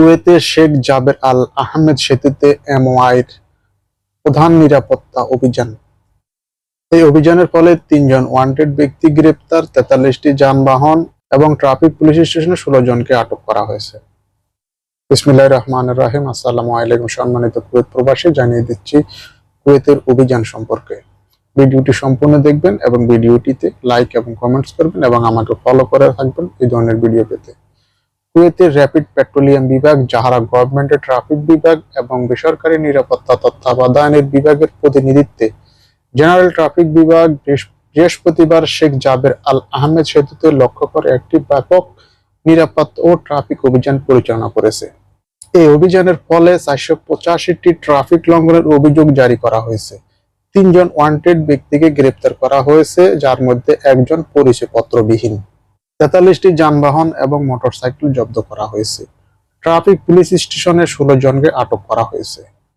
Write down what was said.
কুয়েতে শেখ জাবের আল আহমেদ সেতুতে এমওআইর প্রধান নিরাপত্তা অভিযান। এই অভিযানের ফলে তিনজন ওয়ান্টেড ব্যক্তি গ্রেপ্তার, তেতাল্লিশটি যানবাহন এবং ট্রাফিক পুলিশ স্টেশনে ষোলো জনকে আটক করা হয়েছে। বিসমিল্লাহ রহমান রাহিম, আসসালামু আলাইকুম। সম্মানিত কুয়েত প্রবাসী, জানিয়ে দিচ্ছি কুয়েতের অভিযান সম্পর্কে। ভিডিওটি সম্পূর্ণ দেখবেন এবং ভিডিওটিতে লাইক এবং কমেন্টস করবেন এবং আমাকে ফলো করে থাকবেন এই ধরনের ভিডিও পেতে। কুয়েতের র্যাপিড পেট্রোলিয়াম বিভাগ যাহারা গভর্নমেন্টের ট্রাফিক বিভাগ এবং বেসরকারি নিরাপত্তা তত্ত্বাবধানের বিভাগের প্রতিনিধিত্বে জেনারেল ট্রাফিক বিভাগ বৃহস্পতিবার শেখ জাবের আল আহমেদ সেতুতে লক্ষ্য করে একটি ব্যাপক নিরাপত্তা ও ট্রাফিক অভিযান পরিচালনা করেছে। এই অভিযানের ফলে চারশো পঁচাশিটি ট্রাফিক লঙ্ঘনের অভিযোগ জারি করা হয়েছে। তিনজন ওয়ান্টেড ব্যক্তিকে গ্রেপ্তার করা হয়েছে, যার মধ্যে একজন পরিচয়পত্রবিহীন। তেতাল্লিশটি যানবাহন এবং মোটরসাইকেল জব্দ করা হয়েছে। ট্রাফিক পুলিশ স্টেশনে ষোলো জনকে আটক করা হয়েছে।